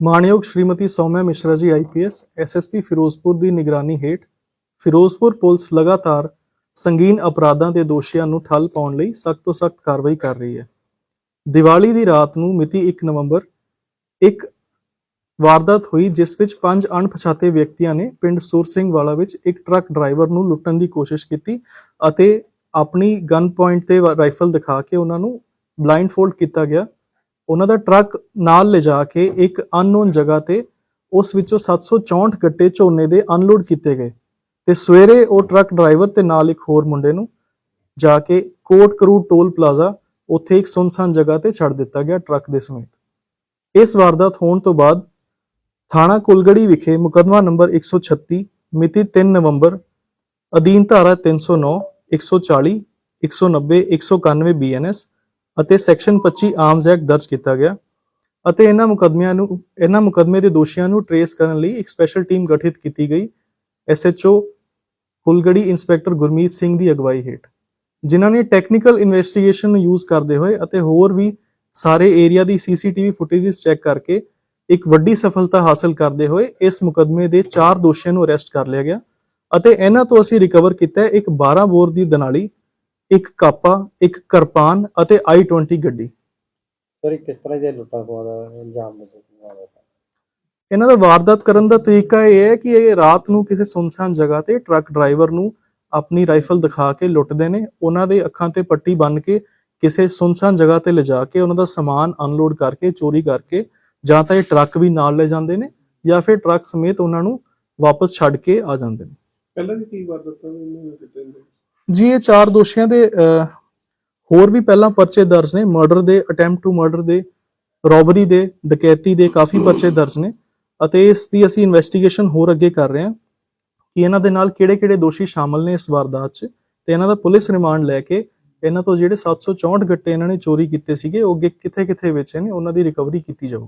ਮਾਣਯੋਗ ਸ਼੍ਰੀਮਤੀ ਸੌਮਿਆ ਮਿਸ਼ਰਾ ਜੀ IPS SSP Firozpur ਦੀ ਨਿਗਰਾਨੀ ਹੇਠ ਫਿਰੋਜ਼ਪੁਰ ਪੁਲਿਸ ਲਗਾਤਾਰ ਸੰਗੀਨ ਅਪਰਾਧਾਂ ਦੇ ਦੋਸ਼ੀਆਂ ਨੂੰ ਠੱਲ ਪਾਉਣ ਲਈ ਸਖਤ ਤੋਂ ਸਖਤ ਕਾਰਵਾਈ ਕਰ ਰਹੀ ਹੈ। ਦੀਵਾਲੀ ਦੀ ਰਾਤ ਨੂੰ ਮਿਤੀ 1 ਨਵੰਬਰ ਇੱਕ ਵਾਰਦਾਤ ਹੋਈ, ਜਿਸ ਵਿੱਚ ਪੰਜ ਅਣਪਛਾਤੇ ਵਿਅਕਤੀਆਂ ਨੇ ਪਿੰਡ ਸੁਰ ਸਿੰਘ ਵਾਲਾ ਵਿੱਚ ਇੱਕ ਟਰੱਕ ਡਰਾਈਵਰ ਨੂੰ ਲੁੱਟਣ ਦੀ ਕੋਸ਼ਿਸ਼ ਕੀਤੀ ਅਤੇ ਆਪਣੀ ਗਨ ਪੁਆਇੰਟ ਤੇ ਰਾਈਫਲ ਦਿਖਾ ਕੇ ਉਹਨਾਂ ਨੂੰ ਬਲਾਈਂਡ ਫੋਲਡ ਕੀਤਾ ਗਿਆ। ਉਹਨਾਂ ਦਾ ਟਰੱਕ ਨਾਲ ਲਿਜਾ ਕੇ ਇੱਕ ਅਨਨੋਨ ਜਗ੍ਹਾ ਤੇ ਉਸ ਵਿੱਚੋਂ 764 ਗੱਟੇ ਝੋਨੇ ਦੇ ਅਨਲੋਡ ਕੀਤੇ ਗਏ ਤੇ ਸਵੇਰੇ ਉਹ ਟਰੱਕ ਡਰਾਈਵਰ ਤੇ ਨਾਲ ਇੱਕ ਹੋਰ ਮੁੰਡੇ ਨੂੰ ਜਾ ਕੇ ਕੋਟ ਕਰੂ ਟੋਲ ਪਲਾਜ਼ਾ ਉੱਥੇ ਇੱਕ ਸੁਨਸਾਨ ਜਗ੍ਹਾ ਤੇ ਛੱਡ ਦਿੱਤਾ ਗਿਆ ਟਰੱਕ ਦੇ ਸਮੇਤ। ਇਸ ਵਾਰਦਾਤ ਹੋਣ ਤੋਂ ਬਾਅਦ ਥਾਣਾ ਕੁਲਗੜੀ ਵਿਖੇ ਮੁਕੱਦਮਾ ਨੰਬਰ 136 ਮਿਤੀ 3 ਨਵੰਬਰ, ਅਧੀਨ ਧਾਰਾ 309 140 190 191 ਬੀਐਨਐਸ ਅਤੇ ਸੈਕਸ਼ਨ 25 ਆਰਮਸ ਐਕਟ ਦਰਜ ਕੀਤਾ ਗਿਆ ਅਤੇ ਇਹਨਾਂ ਮੁਕੱਦਮਿਆਂ ਨੂੰ, ਇਹਨਾਂ ਮੁਕੱਦਮੇ ਦੇ ਦੋਸ਼ੀਆਂ ਨੂੰ ਟਰੇਸ ਕਰਨ ਲਈ ਇੱਕ ਸਪੈਸ਼ਲ ਟੀਮ ਗਠਿਤ ਕੀਤੀ ਗਈ ਐਸਐਚਓ ਕੁਲਗੜੀ ਇੰਸਪੈਕਟਰ ਗੁਰਮੀਤ ਸਿੰਘ ਦੀ ਅਗਵਾਈ ਹੇਠ, ਜਿਨ੍ਹਾਂ ਨੇ ਟੈਕਨੀਕਲ ਇਨਵੈਸਟੀਗੇਸ਼ਨ ਨੂੰ ਯੂਜ਼ ਕਰਦੇ ਹੋਏ ਅਤੇ ਹੋਰ ਵੀ ਸਾਰੇ ਏਰੀਆ ਦੀ ਸੀਸੀਟੀਵੀ ਫੁਟੇਜਸ ਚੈੱਕ ਕਰਕੇ ਇੱਕ ਵੱਡੀ ਸਫਲਤਾ ਹਾਸਲ ਕਰਦੇ ਹੋਏ ਇਸ ਮੁਕੱਦਮੇ ਦੇ ਚਾਰ ਦੋਸ਼ੀਆਂ ਨੂੰ ਅਰੈਸਟ ਕਰ ਲਿਆ ਗਿਆ ਅਤੇ ਇਹਨਾਂ ਤੋਂ ਅਸੀਂ ਰਿਕਵਰ ਕੀਤਾ ਇੱਕ 12 ਬੋਰ ਦੀ ਦਨਾਲੀ ਇੱਕ ਕਾਪਾ ਇੱਕ ਕਿਰਪਾਨ ਅਤੇ i20 ਗੱਡੀ। ਸਰ ਇਹ ਕਿਸ ਤਰ੍ਹਾਂ ਦੇ ਲੁੱਟਾਂ ਖੋਹਾਂ ਦਾ ਅੰਜਾਮ ਦਿੱਤਾ ਇਹਨਾਂ ਦਾ ਵਾਰਦਾਤ ਕਰਨ ਦਾ ਤਰੀਕਾ ਇਹ ਹੈ ਕਿ ਇਹ ਰਾਤ ਨੂੰ ਕਿਸੇ ਸੁਨਸਾਨ ਜਗ੍ਹਾ ਤੇ ਟਰੱਕ ਡਰਾਈਵਰ ਨੂੰ ਆਪਣੀ ਰਾਈਫਲ ਦਿਖਾ ਕੇ ਲੁੱਟਦੇ ਨੇ। ਉਹਨਾਂ ਦੇ ਅੱਖਾਂ ਤੇ ਪੱਟੀ ਬੰਨ੍ਹ ਕੇ ਕਿਸੇ ਸੁਨਸਾਨ ਜਗ੍ਹਾ ਤੇ ਲਿਜਾ ਕੇ ਉਹਨਾਂ ਦਾ ਸਮਾਨ ਅਨਲੋਡ ਕਰਕੇ ਚੋਰੀ ਕਰਕੇ ਜਾਂ ਤਾਂ ਇਹ ਟਰੱਕ ਵੀ ਨਾਲ ਲੈ ਜਾਂਦੇ ਨੇ ਜਾਂ ਫਿਰ ਟਰੱਕ ਸਮੇਤ ਉਹਨਾਂ ਨੂੰ ਵਾਪਸ ਛੱਡ ਕੇ ਆ ਜਾਂਦੇ ਨੇ। ਪਹਿਲਾਂ ਵੀ ਕਈ ਵਾਰ ਦਿੱਤਾ ਇਹਨੂੰ ਕਿਤੇ ਨੇ ਜੀ, ਇਹ ਚਾਰ ਦੋਸ਼ੀਆਂ ਦੇ ਹੋਰ ਵੀ ਪਹਿਲਾਂ ਪਰਚੇ ਦਰਜ ਨੇ। ਮਰਡਰ ਦੇ ਅਟੈਂਪਟ ਟੂ ਮਰਡਰ ਦੇ ਰੋਬਰੀ ਦੇ, ਡਕੈਤੀ ਦੇ ਕਾਫੀ ਪਰਚੇ ਦਰਜ ਨੇ। ਅਤੇ ਇਸ ਦੀ ਅਸੀਂ ਇਨਵੈਸਟੀਗੇਸ਼ਨ ਹੋਰ ਅੱਗੇ ਕਰ ਰਹੇ ਹਾਂ ਕਿ ਇਹਨਾਂ ਦੇ ਨਾਲ ਕਿਹੜੇ-ਕਿਹੜੇ ਦੋਸ਼ੀ ਸ਼ਾਮਲ ਨੇ ਇਸ ਵਾਰਦਾਤ 'ਚ। ਤੇ ਇਹਨਾਂ ਦਾ ਪੁਲਿਸ ਰਿਮਾਂਡ ਲੈ ਕੇ ਇਹਨਾਂ ਤੋਂ ਜਿਹੜੇ 764 ਗੱਟੇ ਇਹਨਾਂ ਨੇ ਚੋਰੀ ਕੀਤੇ ਸੀਗੇ, ਉਹ ਅੱਗੇ ਕਿੱਥੇ-ਕਿੱਥੇ ਵੇਚੇ ਨੇ, ਉਹਨਾਂ ਦੀ ਰਿਕਵਰੀ ਕੀਤੀ ਜਾਊ।